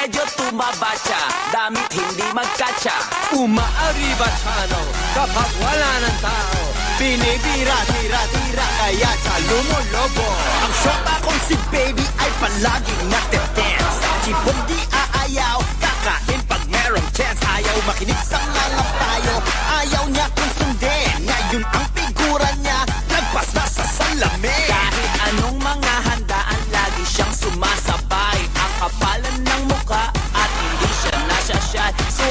Medyo tumaba siya Damit hindi magkatsa. Umaariba chano kapag wala ng tao Binibira, tira, tira, kaya sa lumolobo. Ang shota kong si baby ay palaging nate-dance Chipong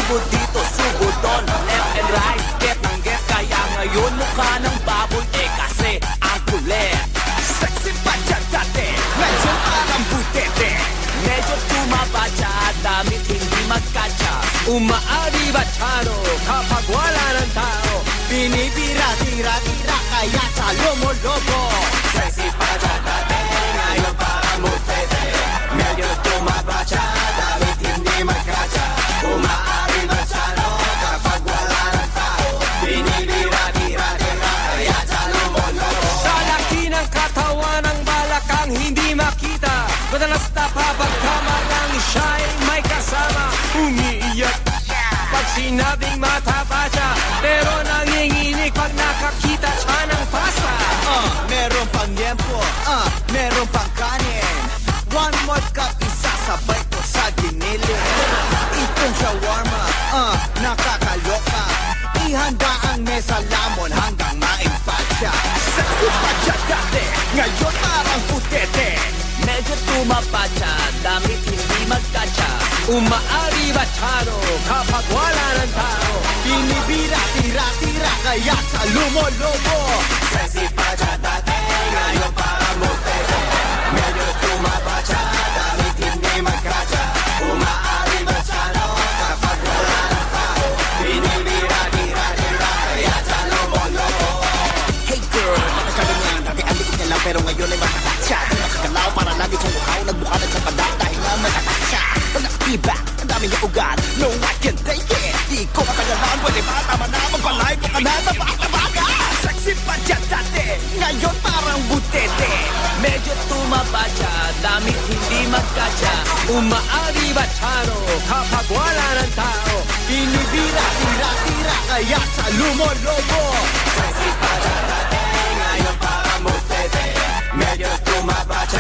Sugod dito, sugod doon. Left and right, get ng get. Kaya ngayon mukha ng baboy. Eh kasi ang kulit. Sexy pa siya dati, medyo parang butete Medyo tumaba siya Damit hindi magkatsa. Umaariba chano? Kapag wala ng Madalas napapagkama lang siya ay may kasama. Umiiyak pag sinabing mataba siya Pero nanginginig pag nakakita siya ng pasta Ah, meron pang yempo, ah, meron pang kanin. One more cup, isasabay ko sa giniling Itong shawarma, ah, nakakaloka. Ihanda ang mesa lamon hanggang maimpat siya Sexy dati, ngayon parang putete Medyo tumaba siya Damit hindi magkatsa Umaari ba chano kapag wala ng tao Binibira, tira, tira, kaya sa lumolobo Sexy pa siya dati Ngayon parang mutete Medyo tumaba siya Damit hindi magkatsa Umaari ba siya no Kapag wala ng tao Binibira, tira, tira Kaya sa lumolobo Hey girl, bakit ka ganyan? Dati ang likod niya lang pero ngayon ay matatak aming ugat No, I can take it. Di ko katagalan Pwede ba? Tama na. Magbalay ko ka na. Tabak-tabaga Sexy pa dyan dati. Ngayon parang butete. Medyo tumaba siya. Damit hindi magkasya Umaari ba charo? Kapag wala ng tao Binibira, tira, tira Kaya sa lumolobo. Sexy pa dyan dati. Ngayon parang butete. Medyo tumaba siya.